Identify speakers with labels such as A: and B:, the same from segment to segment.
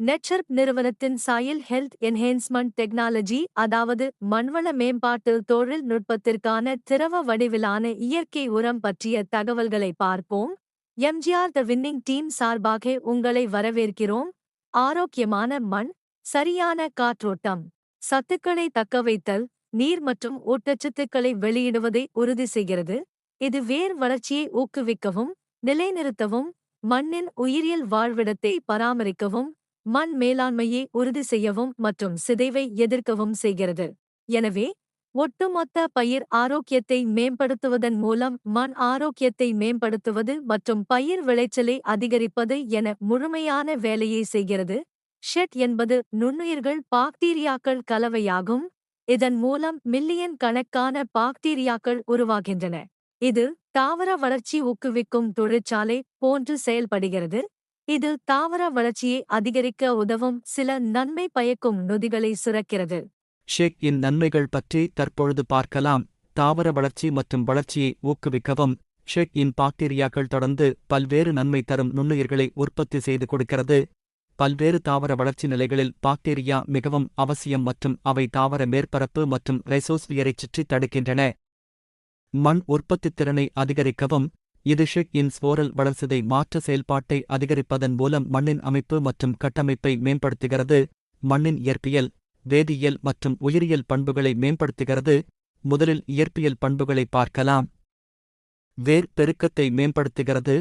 A: நெட்சர்ப் நிறுவனத்தின் soil health என்ஹேன்ஸ்மெண்ட் technology அதாவது மண்வள மேம்பாட்டு தொழில்நுட்பத்திற்கான திரவ வடிவிலான இயற்கை உரம் பற்றிய தகவல்களை பார்ப்போம். எம்ஜிஆர் த வின்னிங் டீம் சார்பாக உங்களை வரவேற்கிறோம். ஆரோக்கியமான மண் சரியான காற்றோட்டம் சத்துக்களை தக்கவைத்தல் நீர் மற்றும் ஊட்டச்சத்துக்களை வெளியிடுவதை உறுதி செய்கிறது. இது வேர் வளர்ச்சியை ஊக்குவிக்கவும் நிலைநிறுத்தவும் மண்ணின் உயிரியல் வாழ்விடத்தை பராமரிக்கவும் மண் மேலாண்மையை உறுதி செய்யவும் மற்றும் சிதைவை எதிர்க்கவும் செய்கிறது. எனவே ஒட்டுமொத்த பயிர் ஆரோக்கியத்தை மேம்படுத்துவதன் மூலம் மண் ஆரோக்கியத்தை மேம்படுத்துவது மற்றும் பயிர் விளைச்சலை அதிகரிப்பது என முழுமையான வேலையை செய்கிறது. ஷெட் என்பது நுண்ணுயிர்கள் பாக்டீரியாக்கள் கலவையாகும். இதன் மூலம் மில்லியன் கணக்கான பாக்டீரியாக்கள் உருவாகின்றன. இது தாவர வளர்ச்சி ஊக்குவிக்கும் தொழிற்சாலை போன்று செயல்படுகிறது. இது தாவர வளர்ச்சியை அதிகரிக்க உதவும் சில நன்மை பயக்கும் நொதிகளை சுரக்கிறது.
B: ஷேக் இன் நன்மைகள் பற்றி தற்பொழுது பார்க்கலாம். தாவர வளர்ச்சி மற்றும் வளர்ச்சியை ஊக்குவிக்கவும். ஷேக் இன் பாக்டீரியாக்கள் தொடர்ந்து பல்வேறு நன்மை தரும் நுண்ணுயிர்களை உற்பத்தி செய்து கொடுக்கிறது. பல்வேறு தாவர வளர்ச்சி நிலைகளில் பாக்டீரியா மிகவும் அவசியம் மற்றும் அவை தாவர மேற்பரப்பு மற்றும் ரைசோஸ்பியரைச் சுற்றி தடுக்கின்றன. மண் உற்பத்தித் திறனை அதிகரிக்கவும். இது ஷிக் இன் ஸ்போரல் வளர்சிதை மாற்ற செயல்பாட்டை அதிகரிப்பதன் மூலம் மண்ணின் அமைப்பு மற்றும் கட்டமைப்பை மேம்படுத்துகிறது மண்ணின் இயற்பியல் வேதியியல் மற்றும் உயிரியல் பண்புகளை மேம்படுத்துகிறது. முதலில் இயற்பியல் பண்புகளை பார்க்கலாம். வேர் பெருக்கத்தை மேம்படுத்துகிறது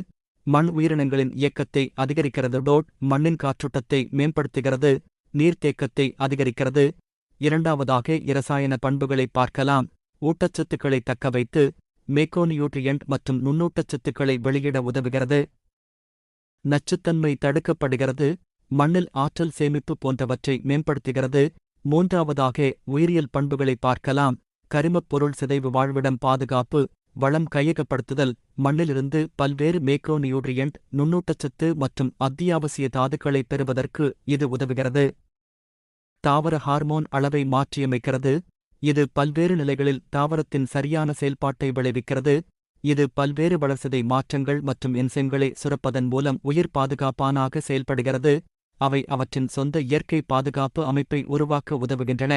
B: மண் உயிரினங்களின் இயக்கத்தை அதிகரிக்கிறது. டோட் மண்ணின் காற்றோட்டத்தை மேம்படுத்துகிறது நீர்த்தேக்கத்தை அதிகரிக்கிறது. இரண்டாவதாக இரசாயன பண்புகளை பார்க்கலாம் ஊட்டச்சத்துக்களை தக்கவைத்து மேக்கோனியூட்ரியன்ட் மற்றும் நுண்ணூட்டச்சத்துக்களை வெளியிட உதவுகிறது. நச்சுத்தன்மை தடுக்கப்படுகிறது. மண்ணில் ஆற்றல் சேமிப்பு போன்றவற்றை மேம்படுத்துகிறது. மூன்றாவதாக உயிரியல் பண்புகளை பார்க்கலாம். கரிமப் பொருள் சிதைவு வாழ்விடம் பாதுகாப்பு வளம் கையகப்படுத்துதல். மண்ணிலிருந்து பல்வேறு மேக்ரோநியூட்ரியன்ட் நுண்ணூட்டச்சத்து மற்றும் அத்தியாவசிய தாதுக்களை பெறுவதற்கு இது உதவுகிறது. தாவர ஹார்மோன் அளவை மாற்றியமைக்கிறது. இது பல்வேறு நிலைகளில் தாவரத்தின் சரியான செயல்பாட்டை விளைவிக்கிறது. இது பல்வேறு வளர்சிதை மாற்றங்கள் மற்றும் என்சைம்களை சுரப்பதன் மூலம் உயிர் பாதுகாப்பானாக செயல்படுகிறது. அவை அவற்றின் சொந்த இயற்கை பாதுகாப்பு அமைப்பை உருவாக்க உதவுகின்றன.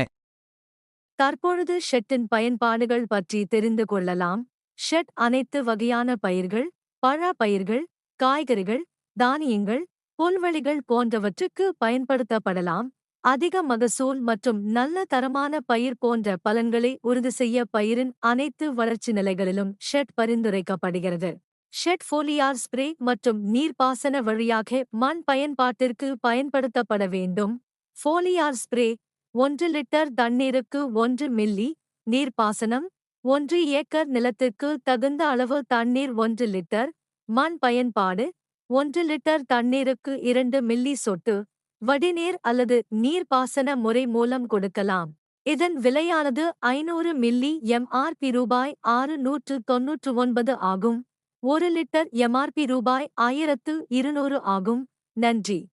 A: தற்பொழுது ஷெட்டின் பயன்பாடுகள் பற்றி தெரிந்து கொள்ளலாம். ஷெட் அனைத்து வகையான பயிர்கள் பழ பயிர்கள் காய்கறிகள் தானியங்கள் புல்வெளிகள் போன்றவற்றுக்கு பயன்படுத்தப்படலாம். அதிக மகசூல் மற்றும் நல்ல தரமான பயிர் போன்ற பலன்களை உறுதி செய்ய பயிரின் அனைத்து வளர்ச்சி நிலைகளிலும் ஷெட் பரிந்துரைக்கப்படுகிறது. ஷெட் ஃபோலியார் ஸ்ப்ரே மற்றும் நீர்ப்பாசன வழியாக மண் பயன்பாட்டிற்கு பயன்படுத்தப்பட வேண்டும். ஃபோலியார் ஸ்ப்ரே ஒன்று லிட்டர் தண்ணீருக்கு ஒன்று மில்லி நீர்ப்பாசனம் ஒன்று ஏக்கர் நிலத்திற்கு தகுந்த அளவு தண்ணீர் ஒன்று லிட்டர் மண் பயன்பாடு ஒன்று லிட்டர் தண்ணீருக்கு இரண்டு மில்லி சொட்டு வடிநீர் அல்லது நீர்ப்பாசன முறை மூலம் கொடுக்கலாம். இதன் விலையானது ஐநூறு மில்லி எம்ஆர்பி ரூபாய் ஆறு நூற்று தொன்னூற்று ஒன்பது ஆகும். ஒரு லிட்டர் எம்ஆர்பி ரூபாய் ஆயிரத்து இருநூறு ஆகும். நன்றி.